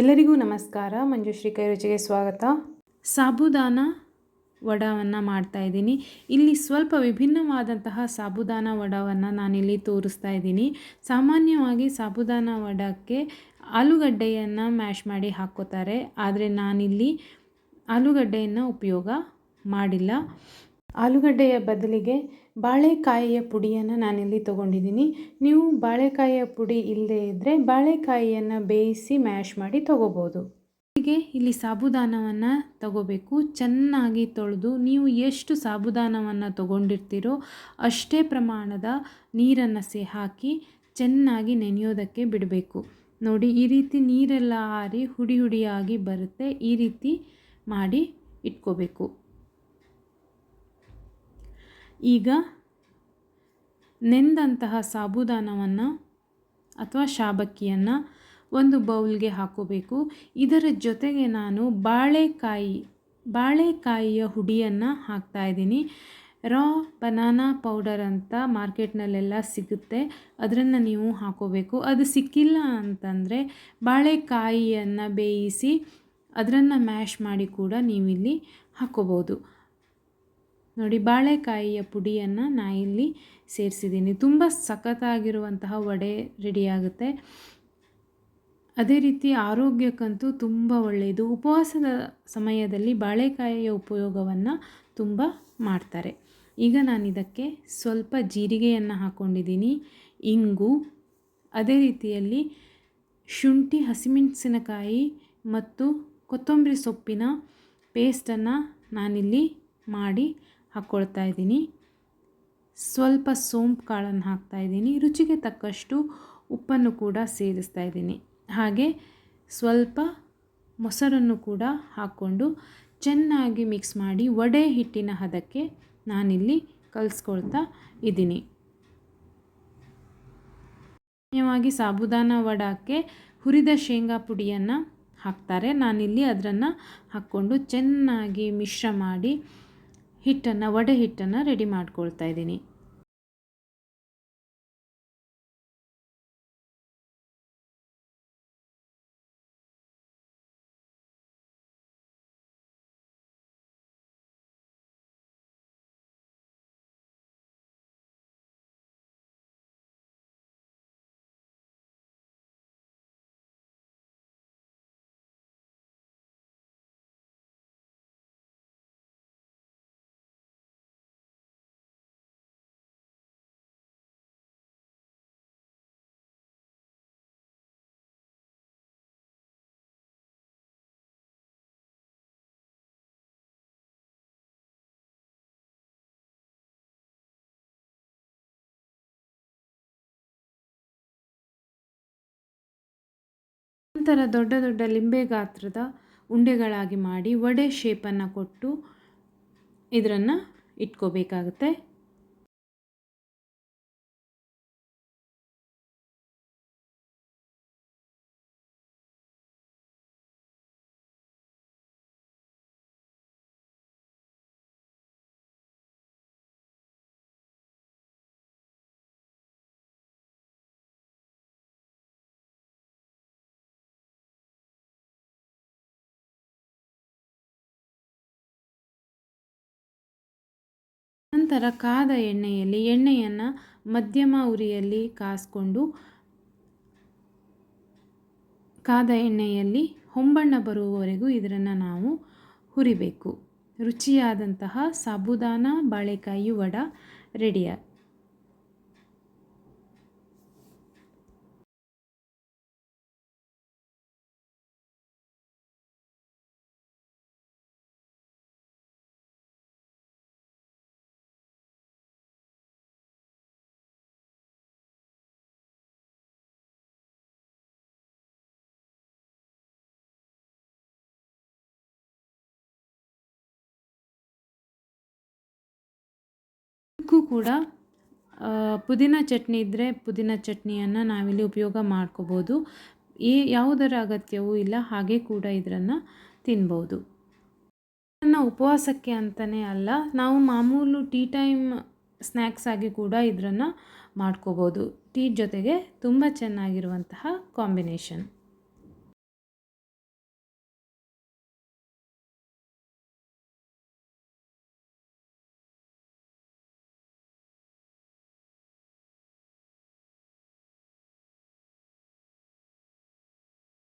ಎಲ್ಲರಿಗೂ ನಮಸ್ಕಾರ. ಮಂಜುಶ್ರೀ ಕೈ ರುಚಿಗೆ ಸ್ವಾಗತ. ಸಾಬುದಾನ ವಡವನ್ನು ಮಾಡ್ತಾ ಇದ್ದೀನಿ. ಇಲ್ಲಿ ಸ್ವಲ್ಪ ವಿಭಿನ್ನವಾದಂತಹ ಸಾಬುದಾನ ವಡವನ್ನು ನಾನಿಲ್ಲಿ ತೋರಿಸ್ತಾ ಇದ್ದೀನಿ. ಸಾಮಾನ್ಯವಾಗಿ ಸಾಬುದಾನ ವಡಕ್ಕೆ ಆಲೂಗಡ್ಡೆಯನ್ನು ಮ್ಯಾಶ್ ಮಾಡಿ ಹಾಕ್ಕೋತಾರೆ. ಆದರೆ ನಾನಿಲ್ಲಿ ಆಲೂಗಡ್ಡೆಯನ್ನು ಉಪಯೋಗ ಮಾಡಿಲ್ಲ. ಆಲೂಗಡ್ಡೆಯ ಬದಲಿಗೆ ಬಾಳೆಕಾಯಿಯ ಪುಡಿಯನ್ನು ನಾನಿಲ್ಲಿ ತೊಗೊಂಡಿದ್ದೀನಿ. ನೀವು ಬಾಳೆಕಾಯಿಯ ಪುಡಿ ಇಲ್ಲದೇ ಇದ್ದರೆ ಬಾಳೆಕಾಯಿಯನ್ನು ಬೇಯಿಸಿ ಮ್ಯಾಶ್ ಮಾಡಿ ತೊಗೋಬೋದು. ಹೀಗೆ ಇಲ್ಲಿ ಸಾಬುದಾನವನ್ನು ತಗೋಬೇಕು. ಚೆನ್ನಾಗಿ ತೊಳೆದು ನೀವು ಎಷ್ಟು ಸಾಬುದಾನವನ್ನು ತಗೊಂಡಿರ್ತೀರೋ ಅಷ್ಟೇ ಪ್ರಮಾಣದ ನೀರನ್ನು ಸೇ ಹಾಕಿ ಚೆನ್ನಾಗಿ ನೆನೆಯೋದಕ್ಕೆ ಬಿಡಬೇಕು. ನೋಡಿ, ಈ ರೀತಿ ನೀರೆಲ್ಲ ಆರಿ ಹುಡಿ ಹುಡಿಯಾಗಿ ಬರುತ್ತೆ. ಈ ರೀತಿ ಮಾಡಿ ಇಟ್ಕೋಬೇಕು. ಈಗ ನೆಂದಂತಹ ಸಾಬುದಾನವನ್ನು ಅಥವಾ ಶಾಬಕ್ಕಿಯನ್ನು ಒಂದು ಬೌಲ್ಗೆ ಹಾಕೋಬೇಕು. ಇದರ ಜೊತೆಗೆ ನಾನು ಬಾಳೆಕಾಯಿ, ಬಾಳೆಕಾಯಿಯ ಹುಡಿಯನ್ನು ಹಾಕ್ತಾಯಿದ್ದೀನಿ ರಾ ಬನಾನಾ ಪೌಡರ್ ಅಂತ ಮಾರ್ಕೆಟ್ನಲ್ಲೆಲ್ಲ ಸಿಗುತ್ತೆ. ಅದರನ್ನು ನೀವು ಹಾಕೋಬೇಕು. ಅದು ಸಿಕ್ಕಿಲ್ಲ ಅಂತಂದರೆ ಬಾಳೆಕಾಯಿಯನ್ನು ಬೇಯಿಸಿ ಅದರನ್ನು ಮ್ಯಾಶ್ ಮಾಡಿ ಕೂಡ ನೀವಿಲ್ಲಿ ಹಾಕೋಬೋದು ನೋಡಿ, ಬಾಳೆಕಾಯಿಯ ಪುಡಿಯನ್ನು ನಾ ಇಲ್ಲಿ ಸೇರಿಸಿದ್ದೀನಿ. ತುಂಬ ಸಖತ್ತಾಗಿರುವಂತಹ ವಡೆ ರೆಡಿಯಾಗುತ್ತೆ ಅದೇ ರೀತಿ ಆರೋಗ್ಯಕ್ಕಂತೂ ತುಂಬ ಒಳ್ಳೆಯದು ಉಪವಾಸದ ಸಮಯದಲ್ಲಿ ಬಾಳೆಕಾಯಿಯ ಉಪಯೋಗವನ್ನು ತುಂಬ ಮಾಡ್ತಾರೆ. ಈಗ ನಾನು ಇದಕ್ಕೆ ಸ್ವಲ್ಪ ಜೀರಿಗೆಯನ್ನು ಹಾಕ್ಕೊಂಡಿದ್ದೀನಿ ಇಂಗು, ಅದೇ ರೀತಿಯಲ್ಲಿ ಶುಂಠಿ, ಹಸಿಮೆಣಸಿನಕಾಯಿ ಮತ್ತು ಕೊತ್ತಂಬರಿ ಸೊಪ್ಪಿನ ಪೇಸ್ಟನ್ನು ನಾನಿಲ್ಲಿ ಮಾಡಿ ಹಾಕ್ಕೊಳ್ತಾ ಇದ್ದೀನಿ. ಸ್ವಲ್ಪ ಸೋಂಪು ಕಾಳನ್ನು ಹಾಕ್ತಾ ಇದ್ದೀನಿ. ರುಚಿಗೆ ತಕ್ಕಷ್ಟು ಉಪ್ಪನ್ನು ಕೂಡ ಸೇರಿಸ್ತಾ ಇದ್ದೀನಿ. ಹಾಗೆ ಸ್ವಲ್ಪ ಮೊಸರನ್ನು ಕೂಡ ಹಾಕ್ಕೊಂಡು ಚೆನ್ನಾಗಿ ಮಿಕ್ಸ್ ಮಾಡಿ ವಡೆ ಹಿಟ್ಟಿನ ಹದಕ್ಕೆ ನಾನಿಲ್ಲಿ ಕಲಿಸ್ಕೊಳ್ತಾ ಇದ್ದೀನಿ. ಸಾಮಾನ್ಯವಾಗಿ ಸಾಬುದಾನ ವಡಕ್ಕೆ ಹುರಿದ ಶೇಂಗಾ ಪುಡಿಯನ್ನು ಹಾಕ್ತಾರೆ. ನಾನಿಲ್ಲಿ ಅದನ್ನು ಹಾಕ್ಕೊಂಡು ಚೆನ್ನಾಗಿ ಮಿಶ್ರ ಮಾಡಿ ಹಿಟ್ಟನ್ನು ವಡೆ ಹಿಟ್ಟನ್ನು ರೆಡಿ ಮಾಡ್ಕೊಳ್ತಾ ಇದ್ದೀನಿ. ನಂತರ ದೊಡ್ಡ ದೊಡ್ಡ ಲಿಂಬೆ ಗಾತ್ರದ ಉಂಡೆಗಳಾಗಿ ಮಾಡಿ ವಡೆ ಶೇಪನ್ನು ಕೊಟ್ಟು ಇದರನ್ನು ಇಟ್ಕೋಬೇಕಾಗುತ್ತೆ. ನಂತರ ಕಾದ ಎಣ್ಣೆಯಲ್ಲಿ ಎಣ್ಣೆಯನ್ನು ಮಧ್ಯಮ ಉರಿಯಲ್ಲಿ ಕಾಸ್ಕೊಂಡು ಕಾದ ಎಣ್ಣೆಯಲ್ಲಿ ಹೊಂಬಣ್ಣ ಬರುವವರೆಗೂ ಇದರನ್ನು ನಾವು ಹುರಿಬೇಕು. ರುಚಿಯಾದಂತಹ ಸಾಬುದಾನ, ಬಾಳೆಕಾಯಿ ವಡ ರೆಡಿಯ ಇದಕ್ಕೂ ಕೂಡ ಪುದೀನ ಚಟ್ನಿ ಇದ್ದರೆ ಪುದೀನ ಚಟ್ನಿಯನ್ನು ನಾವಿಲ್ಲಿ ಉಪಯೋಗ ಮಾಡ್ಕೋಬೋದು. ಈ ಯಾವುದರ ಅಗತ್ಯವೂ ಇಲ್ಲ, ಹಾಗೆ ಕೂಡ ಇದರನ್ನು ತಿನ್ಬೋದು. ಇದನ್ನು ಉಪವಾಸಕ್ಕೆ ಅಂತಲೇ ಅಲ್ಲ, ನಾವು ಮಾಮೂಲು ಟೀ ಟೈಮ್ ಸ್ನ್ಯಾಕ್ಸ್ ಆಗಿ ಕೂಡ ಇದರನ್ನು ಮಾಡ್ಕೋಬೋದು. ಟೀ ಜೊತೆಗೆ ತುಂಬ ಚೆನ್ನಾಗಿರುವಂತಹ ಕಾಂಬಿನೇಷನ್.